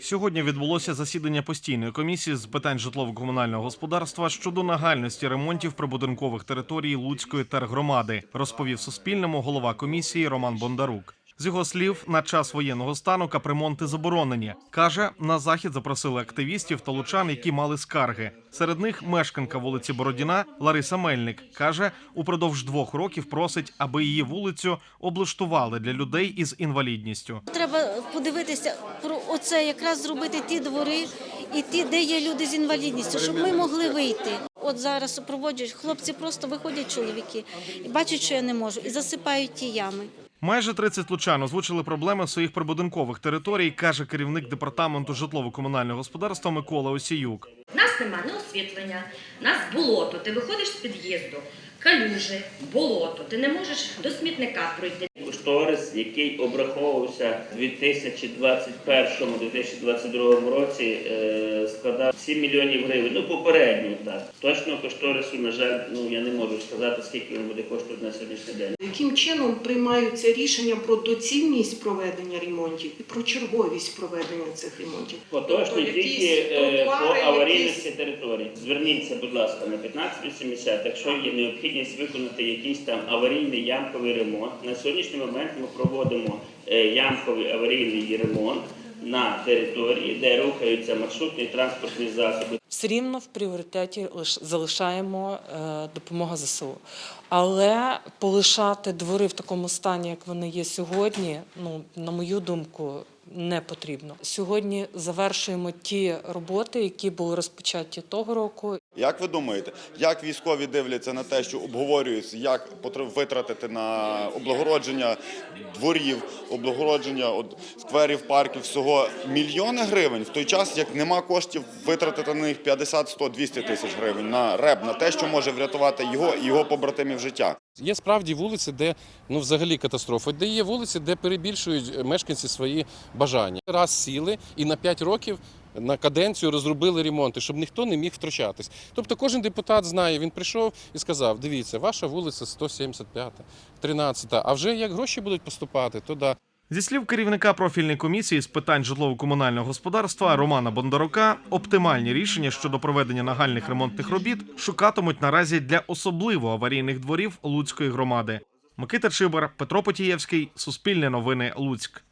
Сьогодні відбулося засідання постійної комісії з питань житлово-комунального господарства щодо нагальності ремонтів прибудинкових територій Луцької тергромади, розповів Суспільному голова комісії Роман Бондарук. З його слів, на час воєнного стану капремонти заборонені. каже, на захід запросили активістів та лучан, які мали скарги. Серед них мешканка вулиці Бородіна Лариса Мельник каже, упродовж двох років просить, аби її вулицю облаштували для людей із інвалідністю. Подивитися про оце, якраз зробити ті двори і ті, де є люди з інвалідністю, щоб ми могли вийти. От зараз проводжують хлопці, просто виходять чоловіки і бачать, що я не можу, і засипають ті ями. Майже 30 лучан озвучили проблеми своїх прибудинкових територій, каже керівник департаменту житлово-комунального господарства Микола Осіюк. У нас нема ні освітлення, у нас болото. Ти виходиш з під'їзду, калюжі, болото. Ти не можеш до смітника пройти. Кошторис, який обраховувався у 2021-2022 році, е, складав 7 мільйонів гривень. Ну, попередньо так. Точного кошторису, на жаль, ну я не можу сказати, скільки він буде коштувати на сьогоднішній день. Яким чином приймаються рішення про доцільність проведення ремонтів і про черговість проведення цих ремонтів? Поточно Тобто тільки якісь е, по аварійності якісь- території. Зверніться, будь ласка, на 1580, якщо є необхідність виконати якийсь там аварійний ямковий ремонт. На сьогоднішній момент ми проводимо е, ямковий аварійний ремонт на території, де рухаються маршрутні транспортні засоби. все рівно в пріоритеті лиш- залишаємо е, допомога ЗСУ. Але полишати двори в такому стані, як вони є сьогодні, ну на мою думку, не потрібно. Сьогодні завершуємо ті роботи, які були розпочаті того року. Як ви думаєте, як військові дивляться на те, що обговорюється, як витратити на облагородження дворів, облагородження от, скверів, парків всього мільйони гривень, в той час як нема коштів витратити на них 50, 100, 200 тисяч гривень на реп, на те, що може врятувати його і його побратимів життя. Є справді вулиці, де ну взагалі катастрофа, де є вулиці, де перебільшують мешканці свої бажання. Раз сіли і на 5 років на каденцію розробили ремонти, щоб ніхто не міг втручатись. Тобто кожен депутат знає, він прийшов і сказав: дивіться, ваша вулиця 175, 13, а вже як гроші будуть поступати, то да. Зі слів керівника профільної комісії з питань житлово-комунального господарства Романа Бондарука, оптимальні рішення щодо проведення нагальних ремонтних робіт шукатимуть наразі для особливо аварійних дворів Луцької громади. Микита Чибар, Петро Потієвський, Суспільне новини, Луцьк.